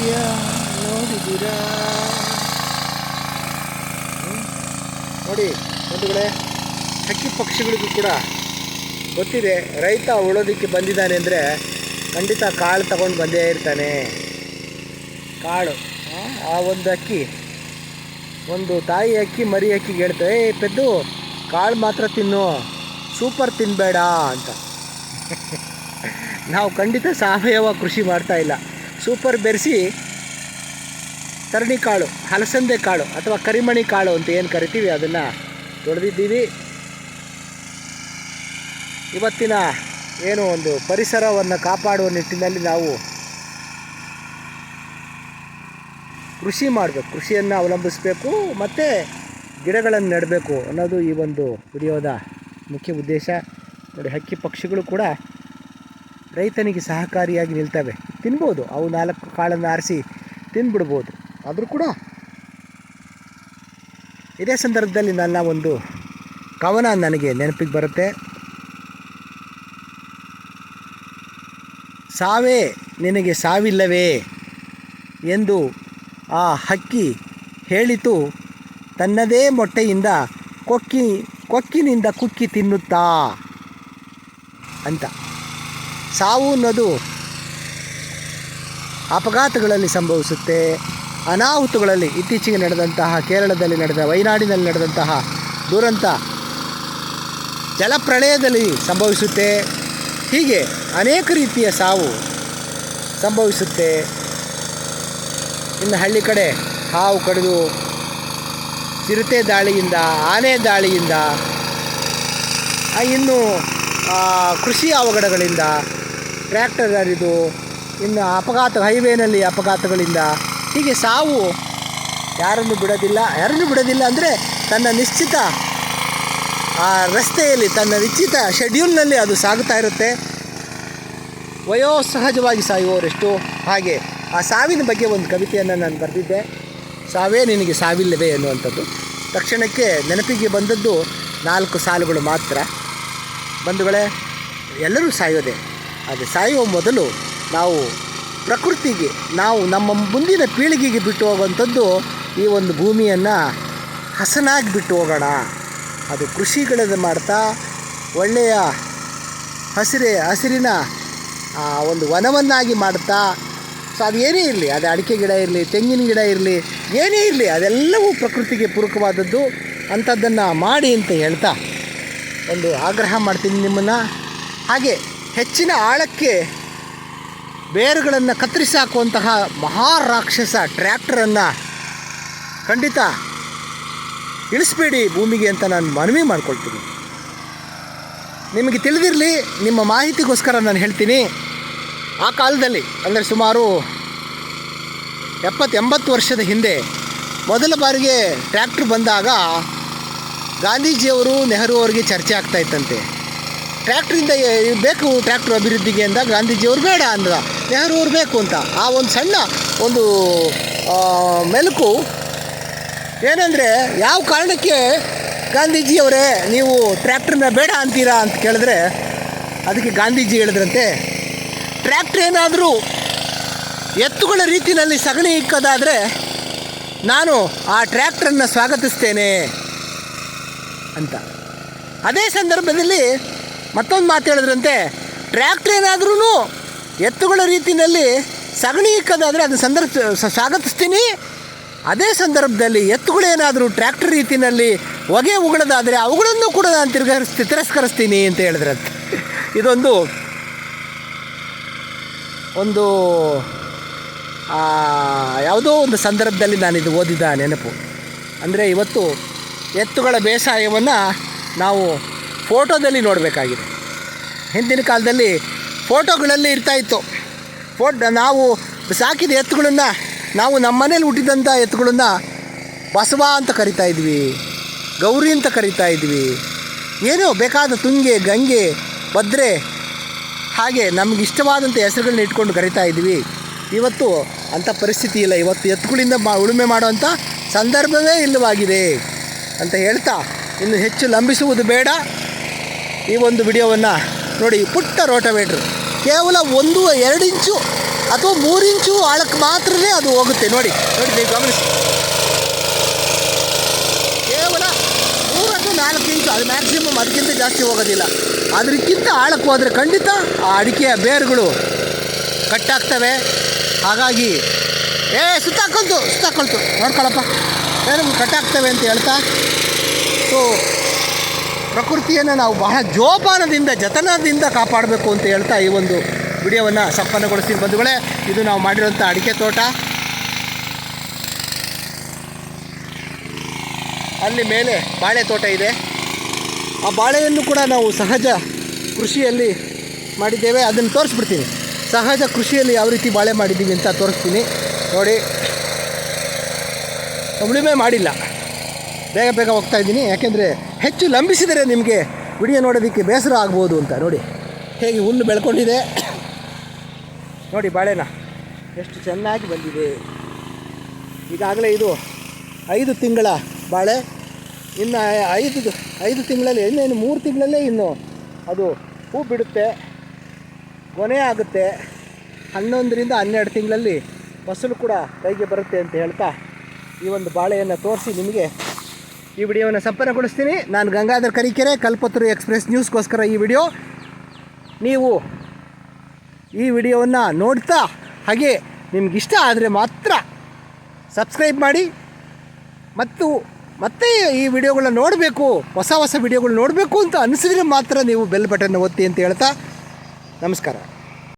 ಇದೆಯಾ ನೋಡಿದ್ದೀರಾ? ನೋಡಿ ಬಂಧುಗಳೇ ಹಕ್ಕಿ ಪಕ್ಷಿಗಳಿಗೂ ಕೂಡ ಗೊತ್ತಿದೆ ರೈತ ಉಳೋದಕ್ಕೆ ಬಂದಿದ್ದಾನೆ ಅಂದರೆ ಖಂಡಿತ ಕಾಳು ತಗೊಂಡು ಬಂದೇ ಇರ್ತಾನೆ. ಕಾಳು ಆ, ಆ ಒಂದು ಅಕ್ಕಿ ಒಂದು ತಾಯಿ ಅಕ್ಕಿ ಮರಿ ಅಕ್ಕಿಗೆ ಹೇಳ್ತೇವೆ ಏ ಪೆದ್ದು ಕಾಳು ಮಾತ್ರ ತಿನ್ನು ಸೂಪರ್ ತಿನ್ನಬೇಡ ಅಂತ. ನಾವು ಖಂಡಿತ ಸಾವಯವ ಕೃಷಿ ಮಾಡ್ತಾ ಇಲ್ಲ. ಸೂಪರ್ ಬೆರೆಸಿ ತರಣಿ ಕಾಳು, ಹಲಸಂದೆ ಕಾಳು ಅಥವಾ ಕರಿಮಣಿ ಕಾಳು ಅಂತ ಏನು ಕರಿತೀವಿ ಅದನ್ನು ತೊಳೆದಿದ್ದೀವಿ. ಇವತ್ತಿನ ಏನು ಒಂದು ಪರಿಸರವನ್ನು ಕಾಪಾಡುವ ನಿಟ್ಟಿನಲ್ಲಿ ನಾವು ಕೃಷಿ ಮಾಡಬೇಕು, ಕೃಷಿಯನ್ನು ಅವಲಂಬಿಸಬೇಕು ಮತ್ತು ಗಿಡಗಳನ್ನು ನೆಡಬೇಕು ಅನ್ನೋದು ಈ ಒಂದು ವಿಡಿಯೋದ ಮುಖ್ಯ ಉದ್ದೇಶ. ನೋಡಿ, ಹಕ್ಕಿ ಪಕ್ಷಿಗಳು ಕೂಡ ರೈತನಿಗೆ ಸಹಕಾರಿಯಾಗಿ ನಿಲ್ತವೆ. ತಿನ್ಬೋದು. ಅವು ನಾಲ್ಕು ಕಾಳನ್ನು ಆರಿಸಿ ತಿಂದ್ಬಿಡ್ಬೋದು ಆದರೂ ಕೂಡ ಇದೇ ಸಂದರ್ಭದಲ್ಲಿ ನನ್ನ ಒಂದು ಕವನ ನನಗೆ ನೆನಪಿಗೆ ಬರುತ್ತೆ. ಸಾವೇ, ನಿನಗೆ ಸಾವಿಲ್ಲವೇ ಎಂದು ಆ ಹಕ್ಕಿ ಹೇಳಿತು. ತನ್ನದೇ ಮೊಟ್ಟೆಯಿಂದ ಕೊಕ್ಕಿ, ಕೊಕ್ಕಿನಿಂದ ಕುಕ್ಕಿ ತಿನ್ನುತ್ತಾ ಅಂತ. ಸಾವು ಅನ್ನೋದು ಅಪಘಾತಗಳಲ್ಲಿ ಸಂಭವಿಸುತ್ತೆ. ಅನಾಹುತಗಳಲ್ಲಿ ಇತ್ತೀಚೆಗೆ ನಡೆದಂತಹ ಕೇರಳದಲ್ಲಿ ನಡೆದ ವಯನಾಡಿನಲ್ಲಿ ನಡೆದಂತಹ ದುರಂತ ಜಲಪ್ರಳಯದಲ್ಲಿ ಸಂಭವಿಸುತ್ತೆ. ಹೀಗೆ ಅನೇಕ ರೀತಿಯ ಸಾವು ಸಂಭವಿಸುತ್ತೆ. ಇನ್ನು ಹಳ್ಳಿ ಕಡೆ ಹಾವು ಕಡಿದು ಚಿರತೆ ದಾಳಿಯಿಂದ, ಆನೆ ದಾಳಿಯಿಂದ ಇನ್ನು ಕೃಷಿ ಅವಘಡಗಳಿಂದ ಟ್ರ್ಯಾಕ್ಟರ್ ಹರಿದು ಇನ್ನು ಅಪಘಾತ ಹೈವೇನಲ್ಲಿ ಅಪಘಾತಗಳಿಂದ ಹೀಗೆ ಸಾವು ಯಾರನ್ನು ಬಿಡೋದಿಲ್ಲ ಯಾರನ್ನು ಬಿಡೋದಿಲ್ಲ ಅಂದರೆ ತನ್ನ ನಿಶ್ಚಿತ ಆ ರಸ್ತೆಯಲ್ಲಿ, ತನ್ನ ನಿಶ್ಚಿತ ಶೆಡ್ಯೂಲ್ನಲ್ಲಿ ಅದು ಸಾಗುತ್ತಾ ಇರುತ್ತೆ. ವಯೋಸಹಜವಾಗಿ ಸಾಯುವವರೆಷ್ಟು ಹಾಗೆ ಆ ಸಾವಿನ ಬಗ್ಗೆ ಒಂದು ಕವಿತೆಯನ್ನು ನಾನು ಬರೆದಿದ್ದೆ. ಸಾವೇ ನಿನಗೆ ಸಾವಿಲ್ಲವೇ ಎನ್ನುವಂಥದ್ದು. ತಕ್ಷಣಕ್ಕೆ ನೆನಪಿಗೆ ಬಂದದ್ದು ನಾಲ್ಕು ಸಾಲುಗಳು ಮಾತ್ರ. ಬಂಧುಗಳೇ, ಎಲ್ಲರೂ ಸಾಯೋದೆ. ಆದರೆ ಸಾಯುವ ಮೊದಲು ನಾವು ಪ್ರಕೃತಿಗೆ, ನಾವು ನಮ್ಮ ಮುಂದಿನ ಪೀಳಿಗೆಗೆ ಬಿಟ್ಟು ಹೋಗುವಂಥದ್ದು ಈ ಒಂದು ಭೂಮಿಯನ್ನು ಹಸನಾಗಿ ಬಿಟ್ಟು ಹೋಗೋಣ. ಅದು ಕೃಷಿಗಳನ್ನು ಮಾಡ್ತಾ ಒಳ್ಳೆಯ ಹಸಿರೇ, ಹಸಿರಿನ ಒಂದು ವನವನ್ನಾಗಿ ಮಾಡ್ತಾ, ಸೊ ಅದು ಏನೇ ಇರಲಿ, ಅದು ಅಡಿಕೆ ಗಿಡ ಇರಲಿ, ತೆಂಗಿನ ಗಿಡ ಇರಲಿ, ಏನೇ ಇರಲಿ, ಅದೆಲ್ಲವೂ ಪ್ರಕೃತಿಗೆ ಪೂರಕವಾದದ್ದು ಅಂಥದ್ದನ್ನು ಮಾಡಿ ಅಂತ ಹೇಳ್ತಾ ಒಂದು ಆಗ್ರಹ ಮಾಡ್ತೀನಿ ನಿಮ್ಮನ್ನು. ಹಾಗೆ ಹೆಚ್ಚಿನ ಆಳಕ್ಕೆ ಬೇರುಗಳನ್ನು ಕತ್ತರಿಸಿ ಹಾಕುವಂತಹ ಮಹಾರಾಕ್ಷಸ ಟ್ರ್ಯಾಕ್ಟರನ್ನು ಖಂಡಿತ ಇಳಿಸ್ಬೇಡಿ ಭೂಮಿಗೆ ಅಂತ ನಾನು ಮನವಿ ಮಾಡ್ಕೊಳ್ತೀನಿ. ನಿಮಗೆ ತಿಳಿದಿರಲಿ, ನಿಮ್ಮ ಮಾಹಿತಿಗೋಸ್ಕರ ನಾನು ಹೇಳ್ತೀನಿ. ಆ ಕಾಲದಲ್ಲಿ, ಅಂದರೆ ಸುಮಾರು ಎಪ್ಪತ್ತು ಎಂಬತ್ತು ವರ್ಷದ ಹಿಂದೆ, ಮೊದಲ ಬಾರಿಗೆ ಟ್ರ್ಯಾಕ್ಟ್ರ್ ಬಂದಾಗ ಗಾಂಧೀಜಿಯವರು ನೆಹರು ಅವರಿಗೆ ಚರ್ಚೆ ಆಗ್ತಾ ಇತ್ತಂತೆ. ಟ್ರ್ಯಾಕ್ಟ್ರಿಂದ ಬೇಕು ಟ್ರ್ಯಾಕ್ಟ್ರ್ ಅಭಿವೃದ್ಧಿಗೆ ಅಂದ ಗಾಂಧೀಜಿಯವರು ಬೇಡ ಅಂದ್ರೆ ನೆಹರು ಅವ್ರು ಬೇಕು ಅಂತ? ಆ ಒಂದು ಸಣ್ಣ ಒಂದು ಮೆಲುಕು ಏನಂದರೆ ಯಾವ ಕಾರಣಕ್ಕೆ ಗಾಂಧೀಜಿಯವರೇ ನೀವು ಟ್ರ್ಯಾಕ್ಟ್ರನ್ನ ಬೇಡ ಅಂತೀರಾ ಅಂತ ಕೇಳಿದ್ರೆ ಅದಕ್ಕೆ ಗಾಂಧೀಜಿ ಹೇಳಿದ್ರಂತೆ, ಟ್ರ್ಯಾಕ್ಟ್ರ್ ಏನಾದರೂ ಎತ್ತುಗಳ ರೀತಿಯಲ್ಲಿ ಸಗಣಿ ಇಕ್ಕೋದಾದರೆ ನಾನು ಆ ಟ್ರ್ಯಾಕ್ಟ್ರನ್ನು ಸ್ವಾಗತಿಸ್ತೇನೆ ಅಂತ. ಅದೇ ಸಂದರ್ಭದಲ್ಲಿ ಮತ್ತೊಂದು ಮಾತು ಹೇಳಿದ್ರಂತೆ ಟ್ರ್ಯಾಕ್ಟ್ರ್ ಏನಾದ್ರೂ ಎತ್ತುಗಳ ರೀತಿಯಲ್ಲಿ ಸಗಣಿ ಇಕ್ಕೋದಾದರೆ ಅದು ಸಂದರ್ಭ ಸ್ವಾಗತಿಸ್ತೀನಿ. ಅದೇ ಸಂದರ್ಭದಲ್ಲಿ ಎತ್ತುಗಳೇನಾದರೂ ಟ್ರ್ಯಾಕ್ಟರ್ ರೀತಿಯಲ್ಲಿ ಹೊಗೆ ಉಗಳದಾದರೆ ಅವುಗಳನ್ನು ಕೂಡ ನಾನು ತಿರ್ಗರಿಸ್ತಿ ತಿರಸ್ಕರಿಸ್ತೀನಿ ಅಂತ ಹೇಳಿದ್ರಂತೆ. ಇದೊಂದು, ಒಂದು ಯಾವುದೋ ಒಂದು ಸಂದರ್ಭದಲ್ಲಿ ನಾನು ಇದು ಓದಿದ ನೆನಪು. ಅಂದರೆ ಇವತ್ತು ಎತ್ತುಗಳ ಬೇಸಾಯವನ್ನು ನಾವು ಫೋಟೋದಲ್ಲಿ ನೋಡಬೇಕಾಗಿದೆ. ಹಿಂದಿನ ಕಾಲದಲ್ಲಿ ಫೋಟೋಗಳಲ್ಲಿ ಇರ್ತಾಯಿತ್ತು ಫೋಟ್, ನಾವು ಸಾಕಿದ ಎತ್ತುಗಳನ್ನು, ನಾವು ನಮ್ಮ ಮನೇಲಿ ಹುಟ್ಟಿದಂಥ ಎತ್ತುಗಳನ್ನು ಬಸವ ಅಂತ ಕರಿತಾ ಇದ್ವಿ. ಗೌರಿ ಅಂತ ಕರಿತಾ ಇದ್ವಿ. ಏನೋ ಬೇಕಾದ ತುಂಗೆ, ಗಂಗೆ, ಭದ್ರೆ, ಹಾಗೆ ನಮ್ಗೆ ಇಷ್ಟವಾದಂಥ ಹೆಸರುಗಳನ್ನ ಇಟ್ಕೊಂಡು ಕರಿತಾ ಇದ್ವಿ. ಇವತ್ತು ಅಂಥ ಪರಿಸ್ಥಿತಿ ಇಲ್ಲ. ಇವತ್ತು ಎತ್ತುಗಳಿಂದ ಮಾ, ಉಳುಮೆ ಮಾಡುವಂಥ ಸಂದರ್ಭವೇ ಇಲ್ಲವಾಗಿದೆ ಅಂತ ಹೇಳ್ತಾ ಇನ್ನು ಹೆಚ್ಚು ಲಂಬಿಸುವುದು ಬೇಡ. ಈ ಒಂದು ವಿಡಿಯೋವನ್ನು ನೋಡಿ, ಪುಟ್ಟ ರೋಟವೇಟ್ರ್. ಕೇವಲ ಒಂದು, ಎರಡು ಇಂಚು ಅಥವಾ ಮೂರು ಇಂಚು ಆಳಕ್ಕೆ ಮಾತ್ರನೇ ಅದು ಹೋಗುತ್ತೆ. ನೋಡಿ ನೋಡಿ ನೀವು ಗಮನಿಸಿ. ಕೇವಲ ಮೂರು ಅಥವಾ ನಾಲ್ಕು ಇಂಚು, ಅದು ಮ್ಯಾಕ್ಸಿಮಮ್ ಅದಕ್ಕಿಂತ ಜಾಸ್ತಿ ಹೋಗೋದಿಲ್ಲ. ಅದಕ್ಕಿಂತ ಆಳಕ್ಕೆ ಹೋದರೆ ಖಂಡಿತ ಆ ಅಡಿಕೆಯ ಬೇರುಗಳು ಕಟ್ಟಾಗ್ತವೆ ಹಾಗಾಗಿ, ಏ ಸುತ್ತಾಕೊಂತು ಸುತ್ತಾಕೊಳ್ತು ನೋಡ್ಕೊಳಪ್ಪ. ಬೇರೆ ಕಟ್ಟಾಗ್ತವೆ ಅಂತ ಹೇಳ್ತಾ. ಸೊ ಪ್ರಕೃತಿಯನ್ನು ನಾವು ಬಹಳ ಜೋಪಾನದಿಂದ, ಜತನದಿಂದ ಕಾಪಾಡಬೇಕು ಅಂತ ಹೇಳ್ತಾ ಈ ಒಂದು ವಿಡಿಯೋವನ್ನು ಸಂಪನ್ನಗೊಳಿಸ್ತೀನಿ ಬಂಧುಗಳೇ. ಇದು ನಾವು ಮಾಡಿರೋಂಥ ಅಡಿಕೆ ತೋಟ. ಅಲ್ಲಿ ಮೇಲೆ ಬಾಳೆ ತೋಟ ಇದೆ. ಆ ಬಾಳೆಯನ್ನು ಕೂಡ ನಾವು ಸಹಜ ಕೃಷಿಯಲ್ಲಿ ಮಾಡಿದ್ದೇವೆ. ಅದನ್ನು ತೋರಿಸ್ಬಿಡ್ತೀನಿ. ಸಹಜ ಕೃಷಿಯಲ್ಲಿ ಯಾವ ರೀತಿ ಬಾಳೆ ಮಾಡಿದ್ದೀವಿ ಅಂತ ತೋರಿಸ್ತೀನಿ. ನೋಡಿ. ಉಳುಮೆ ಮಾಡಿಲ್ಲ. ಬೇಗ ಬೇಗ ಹೋಗ್ತಾ ಇದ್ದೀನಿ. ಯಾಕೆಂದರೆ ಹೆಚ್ಚು ಲಂಬಿಸಿದರೆ ನಿಮಗೆ ವಿಡಿಯೋ ನೋಡೋದಕ್ಕೆ ಬೇಸರ ಆಗ್ಬೋದು ಅಂತ ನೋಡಿ. ಹೇಗೆ ಹುಲ್ಲು ಬೆಳ್ಕೊಂಡಿದೆ. ನೋಡಿ ಬಾಳೆನ, ಎಷ್ಟು ಚೆನ್ನಾಗಿ ಬಂದಿದೆ. ಈಗಾಗಲೇ ಇದು ಐದು ತಿಂಗಳ ಬಾಳೆ, ಇನ್ನು ಐದು ಐದು ತಿಂಗಳಲ್ಲಿ ಇನ್ನೇನು ಮೂರು ತಿಂಗಳಲ್ಲೇ ಇನ್ನು ಅದು ಹೂ ಬಿಡುತ್ತೆ. ಗೊನೆ ಆಗುತ್ತೆ. ಹನ್ನೊಂದರಿಂದ ಹನ್ನೆರಡು ತಿಂಗಳಲ್ಲಿ ಫಸಲು ಕೂಡ ಕೈಗೆ ಬರುತ್ತೆ ಅಂತ ಹೇಳ್ತಾ ಈ ಒಂದು ಬಾಳೆಯನ್ನು ತೋರಿಸಿ ನಿಮಗೆ. ಈ ವಿಡಿಯೋವನ್ನು ಸಂಪನ್ನಗೊಳಿಸ್ತೀನಿ. ನಾನು ಗಂಗಾಧರ್ ಕರಿಕೆರೆ, ಕಲ್ಪತರು ಎಕ್ಸ್ಪ್ರೆಸ್ ನ್ಯೂಸ್ಗೋಸ್ಕರ ಈ ವಿಡಿಯೋ. ನೀವು ಈ ವಿಡಿಯೋವನ್ನು ನೋಡ್ತಾ ಹಾಗೆ ನಿಮಗಿಷ್ಟ ಆದರೆ ಮಾತ್ರ ಸಬ್ಸ್ಕ್ರೈಬ್ ಮಾಡಿ. ಮತ್ತು ಮತ್ತೆ ಈ ವಿಡಿಯೋಗಳನ್ನ ನೋಡಬೇಕು, ಹೊಸ ಹೊಸ ವಿಡಿಯೋಗಳು ನೋಡಬೇಕು ಅಂತ ಅನಿಸಿದ್ರೆ ಮಾತ್ರ ನೀವು ಬೆಲ್ ಬಟನ್ ಒತ್ತಿ ಅಂತ ಹೇಳ್ತಾ ನಮಸ್ಕಾರ.